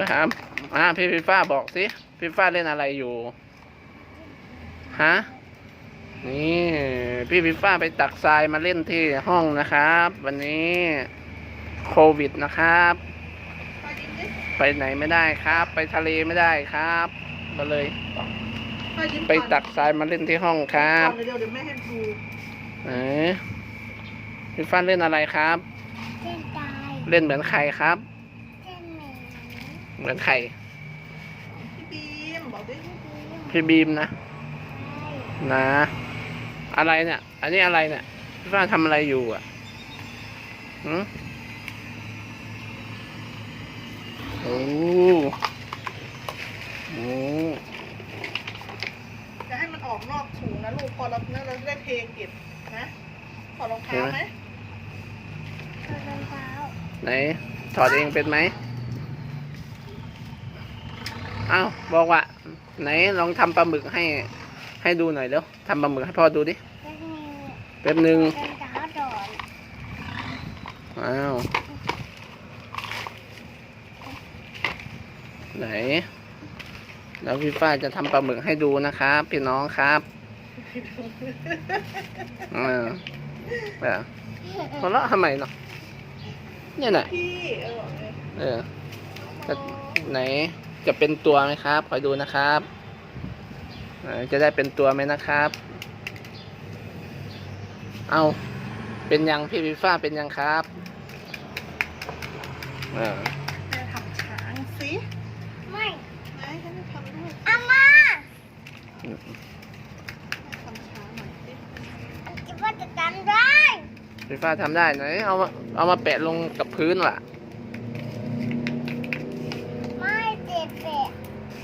นะครับอ่าพี่ฟีฟ้าบอกสิพี่ฟ้าเล่นอะไรอยู่ฮะนี่พี่ฟีฟ้าไปตักทรายมาเล่นที่ห้องนะครับ วันนี้โควิดนะครับพ่อยิ้มดิไปไหนไม่ได้ครับ ไปทะเลไม่ได้ครับก็เลยพ่อยิ้มไปตักทรายมาเล่นที่ห้องครับก่อนเดี๋ยวเดี๋ยวแม่ให้ดูไหนพี่ฟ้าเล่นอะไรครับเส้นตายเล่นเหมือนใครครับเส้นหมี เหมือนใคร พี่บีมบอกดิพี่บีมนะใช่นะ อะไรเนี่ย อันนี้อะไรเนี่ยพี่ฟ้าทำอะไรอยู่อะหืมโอ้โหจะให้มันออกนอกถุงนะลูกพอเราเนี่ยเราจะได้เทเก็บนะถอดรองเท้าไหมถอดรองเท้าไหนถอดเองเป็นไหมเอ้าบอกว่า ไหนลองทำปลาหมึกให้ ให้ดูหน่อยเร็วทำปลาหมึกให้พ่อดูดิเส้นหมีแป๊บหนึ่งเส้นเท้าโดนอ้าวไหน แล้วพี่ฝ้ายจะทำปลาหมึกให้ดูนะครับพี่น้องครับเออเออหัวเราะทำไมเนาะเนี่ยน่ะพี่เออบอกเลยเออจะไหน จะเป็นตัวไหมครับ คอยดูนะครับเออจะได้เป็นตัวไหมนะครับ เอาเป็นยังพี่วิฟ้าเป็นยังครับเออแม่ทำช้างสิไม่ไหนให้แม่ทำด้วยอามาทำช้างหน่อยสิคิดว่าจะจำได้พี่ฟ้าทำได้ไหนเอามาเอามาแปะลงกับพื้นว่ะ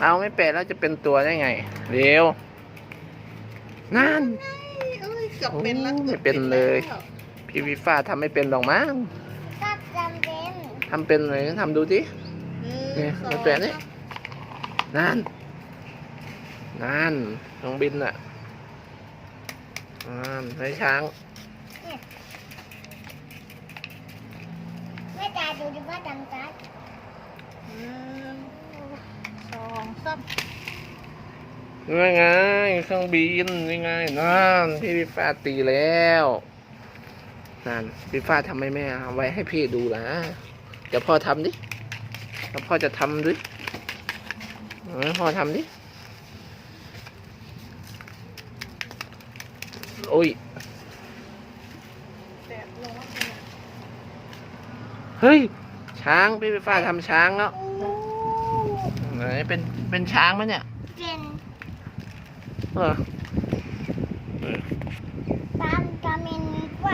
เอาไม่แปะแล้วจะเป็นตัวได้ไง เร็ว นั่นเอ้ยเกือบเป็นแล้วโอ้กือบไม่เป็นเลยแล้วพี่วิฟ้าทำไม่เป็นหรอกมั้งก็จำเป็นทำเป็นเลยทำดูดิหนึ่งเนี่ยสองมาแปะนี่ นั่น นั่นน้องบินอะนั่นไม้ช้างไม่ตาดูดิว่าจำได้หนึ่ง สองสามนี่ไงเครื่องบินนี่ไงนั่นพี่พี่ฟ้าตีแล้วนั่นพี่ฟ้าทำให้แม่เอาไว้ให้พี่ดูนะเดี๋ยวพ่อทำดิเดี๋ยวพ่อจะทำดิเออพ่อทำดิโอ้ยแปะลงว่าเป็นเฮ้ยช้างพี่พี่ฟ้าทำช้างแล้วโอ้ เป็นเป็นช้างไหมเนี่ยเป็นเหรอ ปั๊มกามินกล้ว